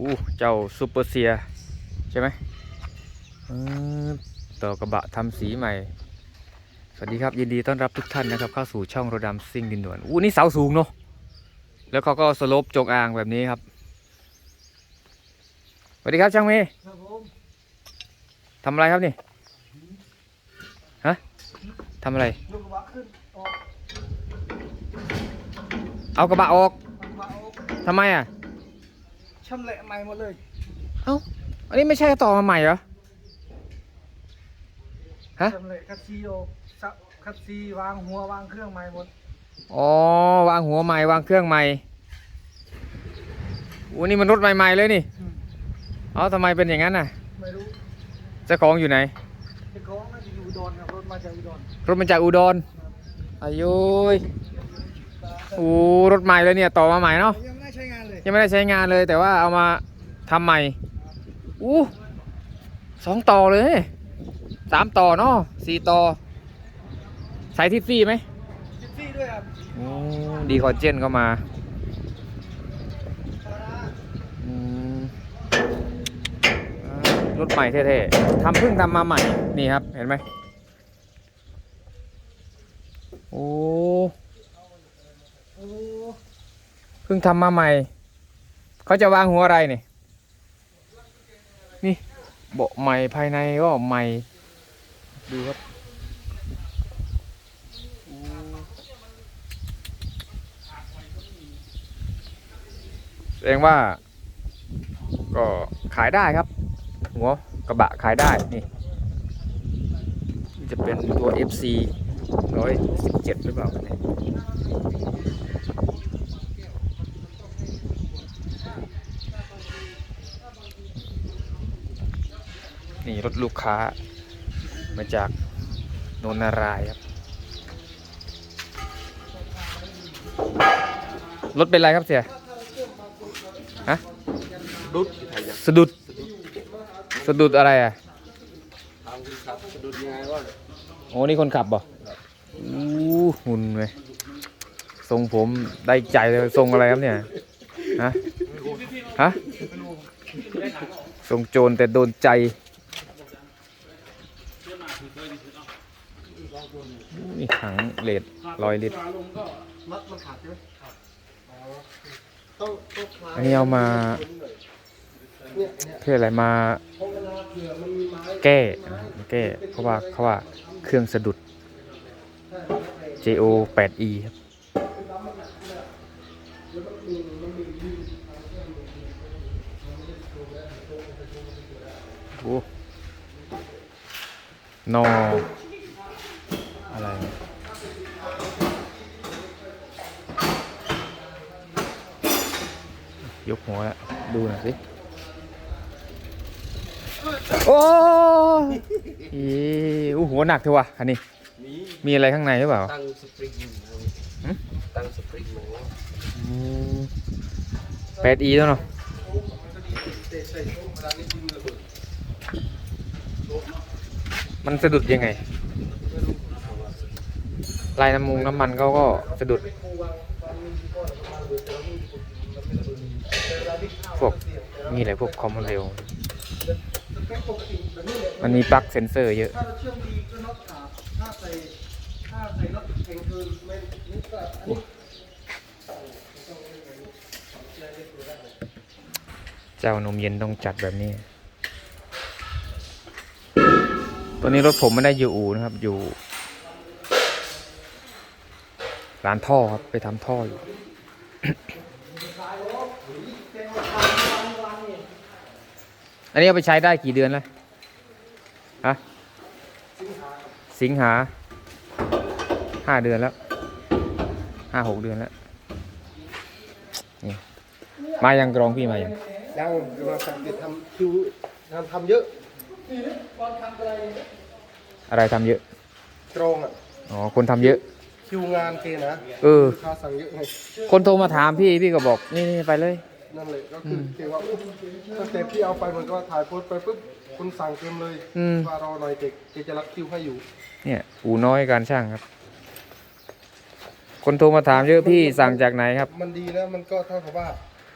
อู้เจ้าซูเปอร์เซีย ใช่ไหมเออต่อกระบะทำสีใหม่ สวัสดีครับยินดีต้อนรับทุกท่านนะครับ เข้าสู่ช่องโรดำซิ่งดินด่วนอู้นี่เสาสูงเนาะแล้วเขาก็สโลปจงอางแบบนี้ครับสวัสดีครับช่างเมย์ครับผมทำอะไรครับนี่ฮะทำอะไรยกกระบะขึ้นออกเอากระบะออกกระบะออกทำไมอะ ชำแหละใหม่หมดเลยอันนี้ไม่ใช่ต่อมาใหม่เหรอ ฮะ ชำแหละคัดซีออกสับคัดซีวางหัววางเครื่องใหม่หมด อ๋อ วางหัวใหม่ วางเครื่องใหม่อู้นี่มันรถใหม่ๆเลยนี่ อืม เอ๋อทำไมเป็นอย่างนั้นน่ะ ไม่รู้เจ้าของอยู่ไหนเจ้าของน่าจะอยู่อุดรครับรถมาจากอุดรรถมาจากอุดรอายุยอู้รถใหม่เลยเนี่ย ต่อมาใหม่เนาะ ยัง ยยังไม่ได้ใช้งานเลย แต่ว่าเอามาทำใหม่อู้สองต่อเลยสามต่อเนาะสี่ต่อใส่ทิฟฟี่ไหมจิตซี่ด้วยครับอืมดีคอเจนเข้ามาธรรมดาอืมอ่ารถใหม่เท่ๆทำเพิ่งทำมาใหม่ นี่ครับ เห็นไหมโอ้โอ้เพิ่งทำมาใหม่ เขาจะวางหัวอะไรนี่นี่เบาะใหม่ภายในก็ใหม่ดูครับโอ้แสดงว่า ก็ขายได้ครับ หัวกระบะขายได้นี่นี่จะเป็นตัว FC 117 หรือเปล่าเนี่ย นี่รถลูกค้า มาจากโนนนารายณ์ครับ รถเป็นไรครับเสียฮะดุดไทยยังสะดุด สะดุดอะไรอะทางคุณครับสะดุดยังไงวะโอ้นี่คนขับบ่อู้หุ่นเลยทรงผมได้ใจเลยทรงอะไรครับเนี่ย ฮะ ฮะทรงโจรแต่โดนใจ นี่ถังเลดร้อยลิตร มัดมันขาดใช่ไหมต้องต้องคลายอันนี้เอามา เนี่ยเนี่ยเพื่ออะไรมาเพราะเวลาเผื่อมันมีไม้แก้นะมาแก้เพราะว่าเขาว่าเครื่องสะดุด JO 8E ครับ โอ้นอ อะไร ยกหัวดูหน่อยสิ โอ้ยอีอู้หัวหนักเถอะวะอันนี้มีมีอะไรข้างในหรือเปล่า ตั้งสปริงหืมตั้งสปริงหมูแปดอีแล้วเนาะเตะใส่โต๊ะเวลานี้ยิงระเบิดมันสะดุดยังไง ลายน้ำมุงน้ำมันเขาก็สะดุด นี่แหละพวกคอมมอนเร็วมันมีปลั๊กเซนเซอร์เยอะ เจ้านมเย็นต้องจัดแบบนี้ตัวนี้รถผมไม่ได้อยู่อู่นะครับ อยู่ ร้านท่อครับ ไปทำท่ออยู่ อันนี้เอาไปใช้ได้กี่เดือนแล้วฮะสิงหาห้าเดือนแล้วห้าหกเดือนแล้วนี่มายังกรองพี่มายังยังมาสั่งจะทำคิวงานทำเยอะอะไรทำเยอะตรงอะอ๋อคนทำเยอะ คิวงานเกนะเออ ลูกค้าสั่งเยอะไง คนโทรมาถามพี่พี่ก็บอกนี่นี่ไปเลย นั่นเลยก็คือเกว่าอุ๊ยตั้งแต่พี่เอาไปมันก็ถ่ายโพสต์ไปปุ๊บคุณสั่งเต็มเลยอืม ว่ารอหน่อยเด็กเกจะรับคิวให้อยู่เนี่ยอูน้อยการช่างครับ คนโทรมาถามเยอะพี่สั่งจากไหนครับ มันดีนะมันก็เท่ากับว่า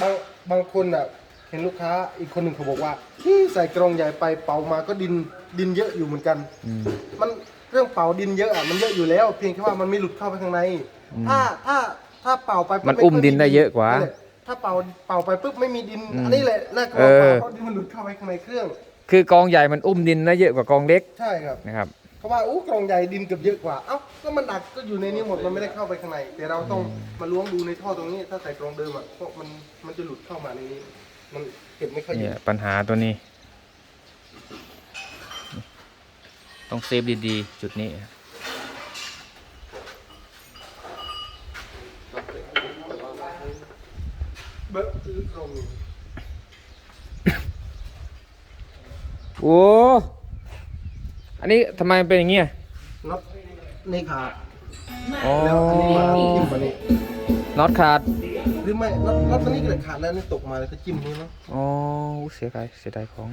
บางบางคนอะเห็นลูกค้าอีกคนหนึ่งเขาบอกว่าที่ใส่กรงใหญ่ไปเป่ามาก็ดินดินเยอะอยู่เหมือนกัน อืม มันเรื่องเป่าดินเยอะอะมันเยอะอยู่แล้ว เพียงแค่ว่ามันไม่หลุดเข้าไปข้างในอืมถ้าถ้าถ้าเป่าไปปุ๊บมันอุ้มดินได้เยอะกว่า นั่นแหละ ถ้าเป่าเป่าไปปุ๊บไม่มีดินอืมอันนี้แหละน่ากลัเอวอกว่าเพราะดินมันหลุดเข้าไปข้างในเครื่อง คือกองใหญ่มันอุ้มดินได้เยอะกว่ากองเล็กใช่ครับ นะครับเพราะว่าอู้กรงใหญ่ดินเกือบเยอะกว่า เอ้าก็มันหนักก็อยู่ในนี้หมดมันไม่ได้เข้าไปข้างในแต่เราต้องมาล้วงดูในท่อตรงนี้ ถ้าใส่กรงเดิมอะเพราะมันมันจะหลุดเข้ามาในนี้ มันเก็บไม่ค่อยเยเนี่ยอะปัญหาตัวนี้ ต้องเซฟดีๆ จุดนี้เบิ ร์ซื้อกรงโอ้ อันนี้ทำไมมันเป็นอย่างเงี้ยน็อตนี่ขาดอ๋อแล้วอันนี้มาจิ้มมานี่น็อตขาด หรือไม่น็อตน็อตตัวนี้ก็เลยขาดแล้วนี่ตกมาแล้วก็จิ้มนี่เนาะอ๋ออู้เสียดายเสียดายของ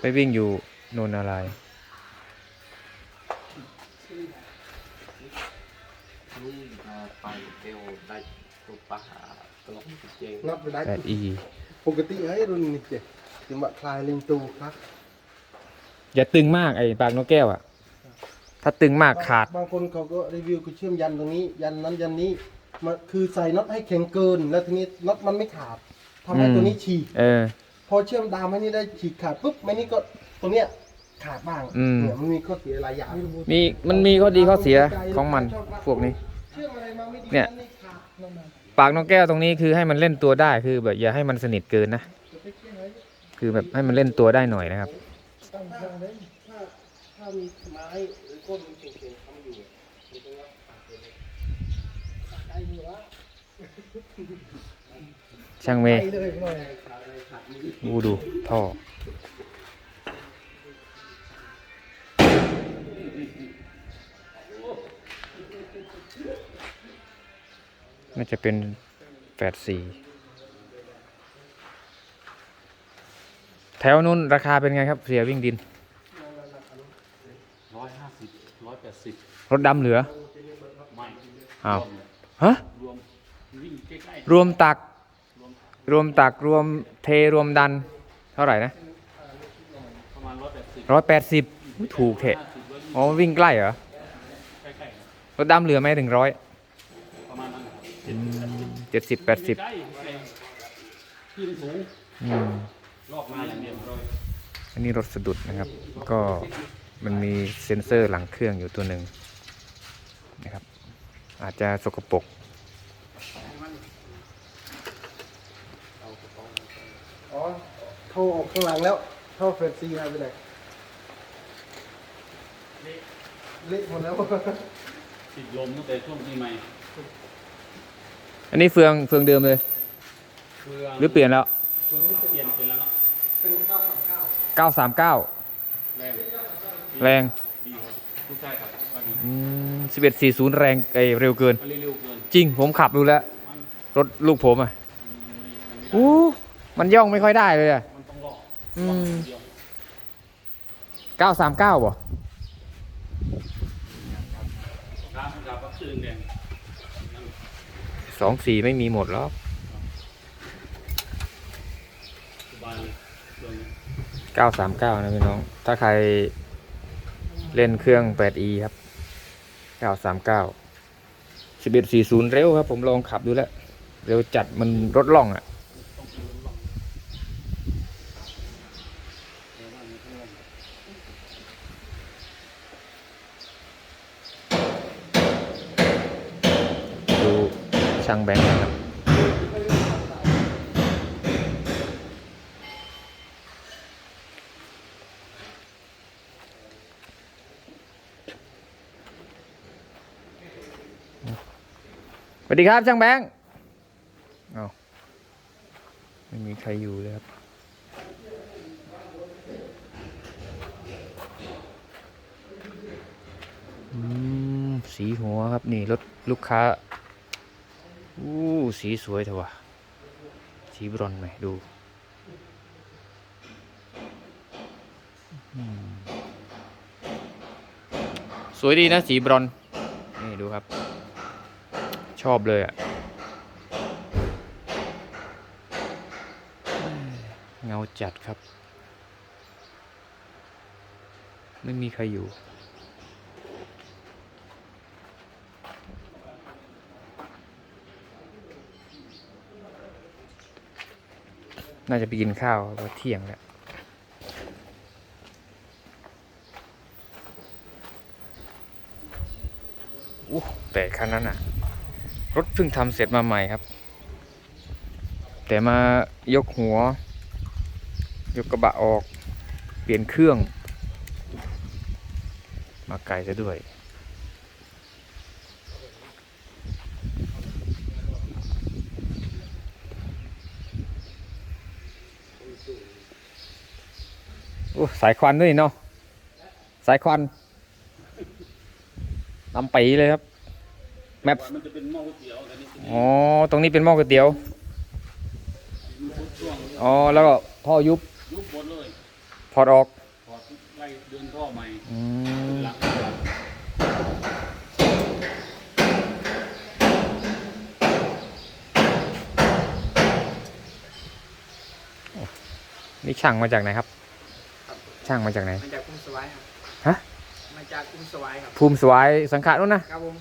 ไปวิ่งอยู่โนนอะไร นี่มาไปเตียวได้ตัวปลาตลกเจงน็อตไปได้แปดอีปกติให้รุ่นนี้เจ๊ถึงว่าคลายลิงตูครับอย่าตึงมากไอ้ปากนกแก้วอะ ถ้าตึงมากขาด บางคนเขาก็รีวิวคือเชื่อมยันตรงนี้ ยันนั้นยันนี้มันคือใส่น็อตให้แข็งเกิน แล้วทีนี้น็อตมันไม่ขาดทำให้อืมตัวนี้ฉีกเออ พอเชื่อมดามให้นี่ได้ฉีกขาดปุ๊บไม่นี่ก็ตรงเนี้ยขาดบ้างอืมเนี่ยมันมีข้อเสียหลายอย่างมีมันมีข้อดีข้อเสียของมันพวกนี้ เนี่ย ปากนกแก้วตรงนี้คือให้มันเล่นตัวได้คือแบบอย่าให้มันสนิทเกินนะ คือแบบให้มันเล่นตัวได้หน่อยนะครับตั้งทางเลยถ้า น่าจะเป็นแปดสี่แถวนู้นราคาเป็นไงครับ เสียวิ่งดินร้อยห้าสิบร้อยแปดสิบรถดำเหลือไม่อ้าวฮะรวมวิ่งใกล้รวมตัก รวมตักรวมเทรวมดัน เท่าไหร่นะๆประมาณร้อยแปดสิบร้อยแปดสิบถูกเถอะห้าสิบร้อยอ๋อวิ่งใกล้เหรอใกล้ๆครับรถดำเหลือไหมถึงร้อย เจ็ดสิบแปดสิบใกล้ๆแต่ที่มันสูงอืมรอบมาอย่างเดียวร้อยอันนี้รถสะดุดนะครับ ก็มันมีเซ็นเซอร์หลังเครื่องอยู่ตัวหนึ่งนะครับ อาจจะสกปรกอ๋อโทรออกข้างหลังแล้วท่อเฟรนซีหายไปไหนเละหมดแล้วติดลมตั้งแต่ช่วงปีใหม่ อันนี้เฟืองเฟืองเดิมเลยเพื่อหรือเปลี่ยนแล้วเปลี่ยนเป็นแล้วเนาะเป็น939 939 แรงแรงดีครับผู้ชายครับว่าดีอืม1140 แรงไอยเร็วเกิน มันเร็วๆเกินจริงผมขับดูแล้ว มันรถลูกผมอะมันไม่มันไม่ได้อู้มันย่องไม่ค่อยได้เลยอะ มันต้องรออืมรออย่างเดียว939บ่ร้านกับวัคซีนแดงนั่น สองสี่ไม่มีหมดแล้วสบายเลยเรื่องนี้939นะพี่น้อง ถ้าใครเล่นเครื่อง 8e ครับ 939 1140 เร็วครับ ผมลองขับดูแล้ว เร็วจัดมันรถล่องอะ ช่างแบงค์นะครับ สวัสดีครับช่างแบงค์เอาไม่มีใครอยู่เลยครับอืมสีหัวครับ นี่รถลูกค้า อู้สีสวยเถอะวะสีบรอนไหมดูสวยดีนะสีบรอนนี่ดูครับ ชอบเลยอะ่ะ เงาจัดครับ ไม่มีใครอยู่ น่าจะไปกินข้าวเพราะเที่ยงแล้วอู้แต่คันนั้นอะรถเพิ่งทำเสร็จมาใหม่ครับ แต่มายกหัว ยกกระบะออก เปลี่ยนเครื่อง มาไกลซะด้วย สายควันด้วยเนาะสายควันลำปีเลยครับ แมปอ๋อตรงนี้เป็นหม้อก๋วยเตี๋ยวอ๋อแล้วก็ท่อยุบยุบหมดเลยถอดออกพอดไล่เดินท่อใหม่อืมหลังหลังนี่ช่างมาจากไหนครับ ช่างมาจากไหน มาจากกรุงสวายครับฮะ มาจากกรุงสวายครับภูมิสวายสังขารนู้นนะครับผม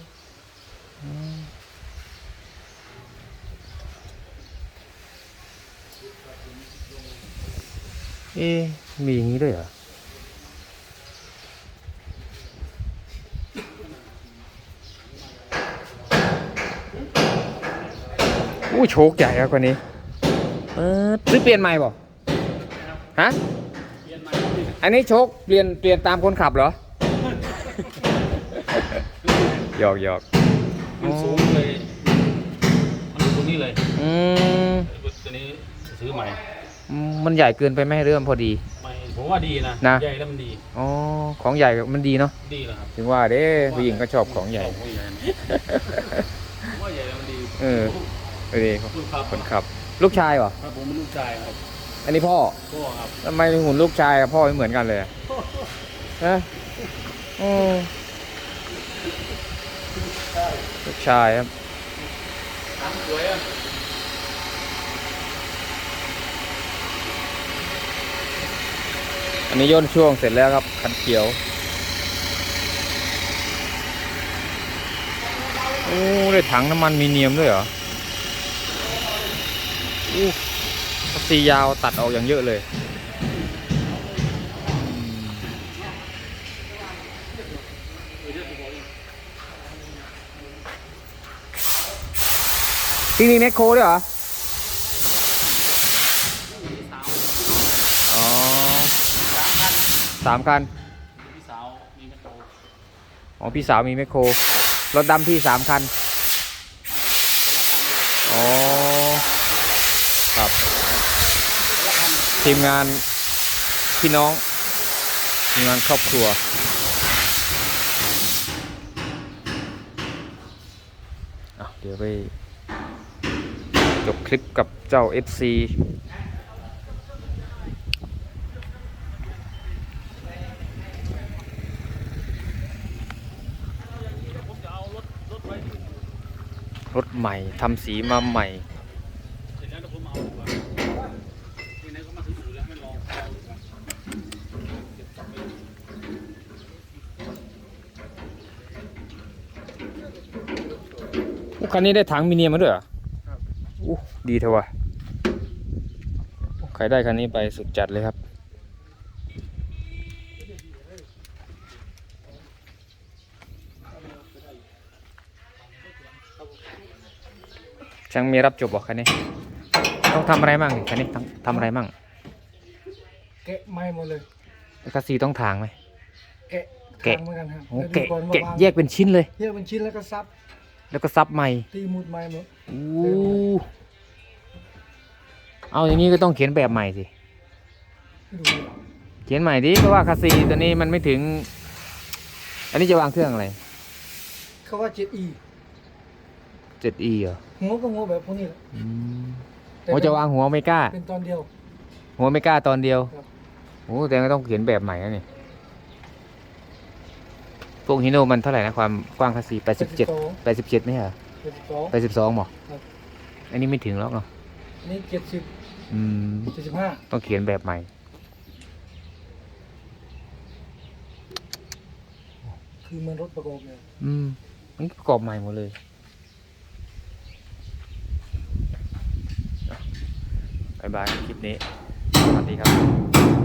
เอ๊ะมีอย่างนี้ด้วยเหรออู้โชคใหญ่ครับคนนี้ เออซื้อเปลี่ยนใหม่บ่ฮะเปลี่ยนใหม่ อันนี้โชคเปลี่ยนเปลี่ยนตามคนขับเหรอ หยอกหยอกมันสูงเลย มันอยู่ตรงนี้เลยอืมตัวนี้ซื้อใหม่ มันใหญ่เกินไปไหมเรื่องพอดี ไม่ ผมว่าดีนะ นะ ใหญ่แล้วมันดี อ๋อ ของใหญ่มันดีเนาะ ดีแล้วครับถึงว่าเด้ผู้หญิงก็ชอบของใหญ่ชบของใหญ่นะผมว่าใหญ่แล้วมันดีเออ เออดีคุณครับคนขับ ลูกชายเหรอ ครับผมเป็นลูกชายครับ อันนี้พ่อพ่อครับทำไมหุ่นลูกชายกับพ่อไม่เหมือนกันเลยอะฮะโอ้ลูกชายครับทำสวยอะอันนี้ย่นช่วงเสร็จแล้วครับ คันเขียวโอ้ได้ถังน้ำมันมีเนียมด้วยเหรออู้คัส ซียาวตัดออกอย่างเยอะเลยอืมพี่มีแมคโครด้วยเหรอ อ๋อสามคันพี่สาวมีแมคโครอ๋อ พี่สาวมีแมคโคร รถดำพี่สามคัน อ๋อ ครับ ทีมงานพี่น้องทีมงานครอบครัว เดี๋ยวไปจบคลิปกับเจ้า FC ผมจะเอารถรถไว้ที่รถใหม่ทำสีมาใหม่ เสร็จแล้วเดี๋ยวผมเอาดีกว่าที่ไหนก็มาถึงอยู่แล้วไม่ลองเอาดีกว่าเก็บกลับไป อู้ คันนี้ได้ถังมิเนียมมาด้วยเหรอครับอู้ดีเถอะวะใครได้คันนี้ไปสุดจัดเลยครับ ช่างมีรับจบบอกคันนี้ ต้องทำอะไรมั่งนี่คันนี้ต้องทำอะไรมั่ง แกะไม้หมดเลยคัสซีต้องทางไหม แกะแกะทางเหมือนกันครับโอ้แล้วดูแกะอนว่าแกะวางแยกเป็นชิ้นเลย แยกเป็นชิ้นแล้วก็ซับแล้วก็ซับใหม่ตีมุดไม้หมดอู้เอาอย่างนี้ก็ต้องเขียนแบบใหม่สิ ให้ดูดีกว่าเขียนใหม่ดิเพราะว่าคาซีตัวนี้มันไม่ถึง อันนี้จะวางเครื่องอะไร เขาว่า 7e 7e เหรอหัวก็หัวแบบพวกนี้แหละอืมแต่โอ้จะวางหัวไม่กล้า เป็นตอนเดียว หัวไม่กล้าตอนเดียวครับ โอ้แต่ก็ต้องเขียนแบบใหม่แล้วนี่ พวกฮิโนมันเท่าไหร่นะความกว้างคาซี87 87ไม่ใช่เหรอ67จ็ดสิบสองไปสิบสองบอกครับ อันนี้ไม่ถึงหรอกเนาะนี่เจ็ดสิบอืม เจ็ดสิบห้าต้องเขียนแบบใหม่ คือมันรถประกอบเลยอืมมันประกอบใหม่หมดเลยบายบายคลิปนี้ สวัสดีครับ